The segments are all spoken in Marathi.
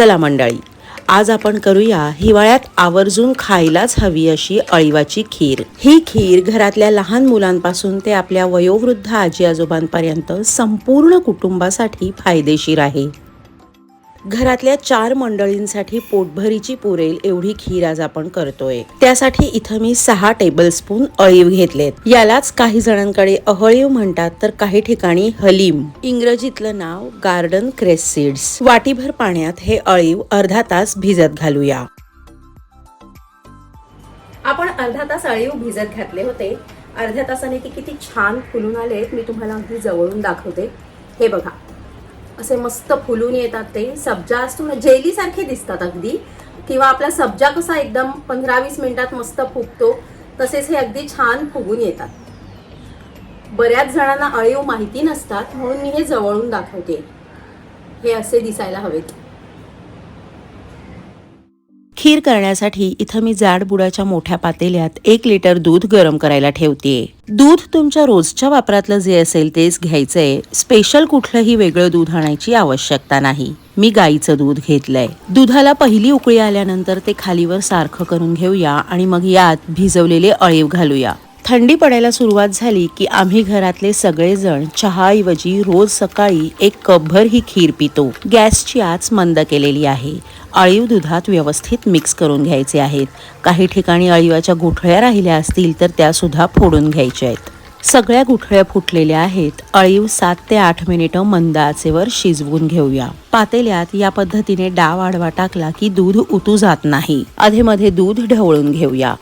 चला मंडळी आज आपण करूया हिवाळ्यात आवर्जून खायलाच हवी अशी अळीवाची खीर. ही खीर घरातल्या लहान मुलांपासून ते आपल्या वयोवृद्ध आजी आजोबांपर्यंत संपूर्ण कुटुंबासाठी फायदेशीर आहे. घरातल्या चार मंडळींसाठी पोटभरीची पुरेल एवढी खीर आज आपण करतोय. त्यासाठी इथं मी सहा टेबलस्पून अळीव घेतलेत. यालाच काही जणांकडे अहळीव म्हणतात तर काही ठिकाणी हलीम. इंग्रजीतलं नाव गार्डन क्रेस सीड्स वाटीभर पाण्यात हे अळीव अर्धा तास भिजत घालूया. आपण अर्धा तास अळीव भिजत घातले होते. अर्ध्या तासाने ते किती छान फुलून आले मी तुम्हाला अगदी जवळून दाखवते. हे बघा. असे मस्त फुलून येतात ते. सब्जा असतो ना जेलीसारखे दिसतात अगदी. किंवा आपला सब्जा कसा एकदम पंधरा वीस मिनिटात मस्त फुगतो तसेच हे अगदी छान फुगून येतात. बऱ्याच जणांना अळीव माहिती नसतात म्हणून मी हे जवळून दाखवते. हे असे दिसायला हवेत. खीर करण्यासाठी इथं मी जाड बुडाच्या मोठ्या पातेल्यात एक लिटर दूध गरम करायला ठेवते दूध तुमच्या रोजच्या वापरातलं जे असेल तेच घ्यायचंय. स्पेशल कुठलंही वेगळं दूध आणायची आवश्यकता नाही. मी गाईचं दूध घेतलंय. दुधाला पहिली उकळी आल्यानंतर ते खालीवर सारखं करून घेऊया आणि मग यात भिजवलेले अळीव घालूया. थंडी पडायला सुरुवात झाली की आम्ही घरातले सगळेजण चहाऐवजी रोज सकाळी एक कपभर ही खीर पितो. गॅसची आच मंद केलेली आहे. अळीव दुधात व्यवस्थित मिक्स करून घ्यायचे आहेत. काही ठिकाणी अळीवाच्या गुठळ्या राहिल्या असतील तर त्यासुद्धा फोडून घ्यायच्या आहेत. सगळ्या गुठळ्या फुटलेल्या आहेत. अळीव सात ते आठ मिनिटं मंद आचेवर शिजवून घेऊया. पातेल्यात या पद्धतीने डाव आडवा टाकला की दूध उतू जात नाही. अधेमध्ये दूध ढवळून घेऊया.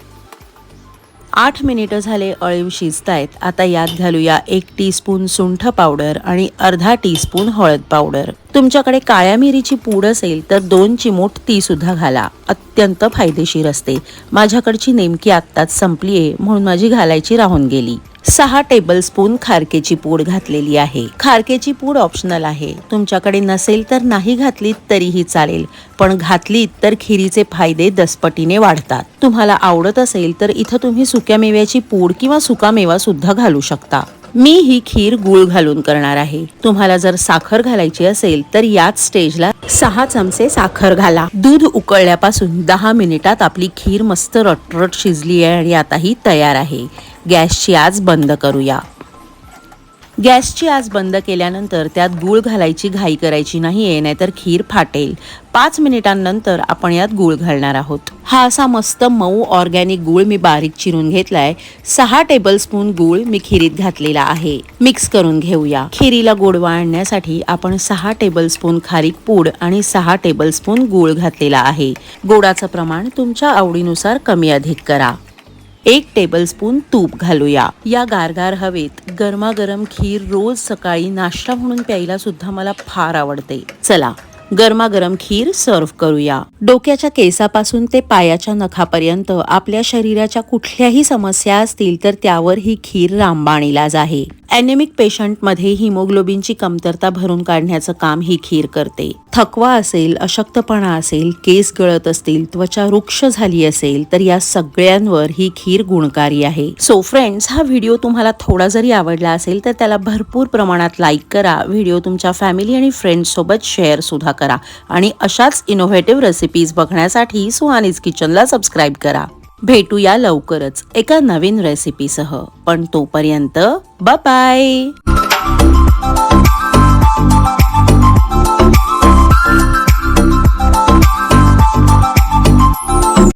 आठ मिनिटं झाले अळीव शिजतायत. आता यात घालूया एक टीस्पून सुंठ पावडर आणि अर्धा टीस्पून हळद पावडर तुमच्याकडे काळ्या मिरीची पूड असेल तर दोन चिमूट ती सुद्धा घाला. अत्यंत फायदेशीर असते. माझ्याकडची नेमकी आत्ताच संपलीये म्हणून माझी घालायची राहून गेली. सहा टेबलस्पून खारकेची पूड घातलेली आहे. खारकेची पूड ऑप्शनल आहे. तुमच्याकडे नसेल तर नाही घातलीत तरीही चालेल. पण घातलीत तर खिरीचे फायदे दसपटीने वाढतात. तुम्हाला आवडत असेल तर इथं तुम्ही सुक्या मेव्याची पूड किंवा सुका मेवा सुद्धा घालू शकता. मी ही खीर गुळ घालून करणार आहे. तुम्हाला जर साखर घालायची असेल तर याच स्टेजला सहा चमचे साखर घाला. दूध उकळल्यापासून दहा मिनिटात आपली खीर मस्त रटरट शिजली आहे आणि आता ही तयार आहे. गॅसची आज बंद करूया. गॅसची आज बंद केल्यानंतर त्यात गूळ घालायची घाई करायची नाही आहे नाहीतर खीर फाटेल. पाच मिनिटांनंतर आपण यात गूळ घालणार आहोत. हा असा मस्त मऊ ऑर्गॅनिक गूळ मी बारीक चिरून घेतलाय. सहा टेबलस्पून गूळ मी खिरीत घातलेला आहे. मिक्स करून घेऊया. खिरीला गोडवा आणण्यासाठी आपण सहा टेबलस्पून खारीक पूड आणि सहा टेबलस्पून गूळ घातलेला आहे. गोडाचं प्रमाण तुमच्या आवडीनुसार कमी अधिक करा. एक टेबलस्पून तूप घालूया. या गारगार हवेत गरमागरम खीर रोज सकाळी नाश्ता म्हणून प्यायला सुद्धा मला फार आवडते. चला गरमागरम खीर सर्व करूया. डोक्याच्या केसापासून ते पायाच्या नखापर्यंत आपल्या शरीराच्या कुठल्याही समस्या असतील तर त्यावर ही खीर रामबाण इलाज आहे. अॅनेमिक पेशंटमध्ये हिमोग्लोबिनची कमतरता भरून काढण्याचं काम ही खीर करते. थकवा असेल अशक्तपणा असेल केस गळत असतील त्वचा वृक्ष झाली असेल तर या सगळ्यांवर ही खीर गुणकारी आहे. सो फ्रेंड्स हा व्हिडिओ तुम्हाला थोडा जरी आवडला असेल तर त्याला भरपूर प्रमाणात लाईक करा. व्हिडिओ तुमच्या फॅमिली आणि फ्रेंड्स सोबत शेअर सुद्धा करा आणि अशाच इनोव्हेटिव्ह रेसिपीज बघण्यासाठी सुहानीज किचनला सबस्क्राईब करा. भेटूया लवकरच एका नवीन रेसिपीसह पण तोपर्यंत बाय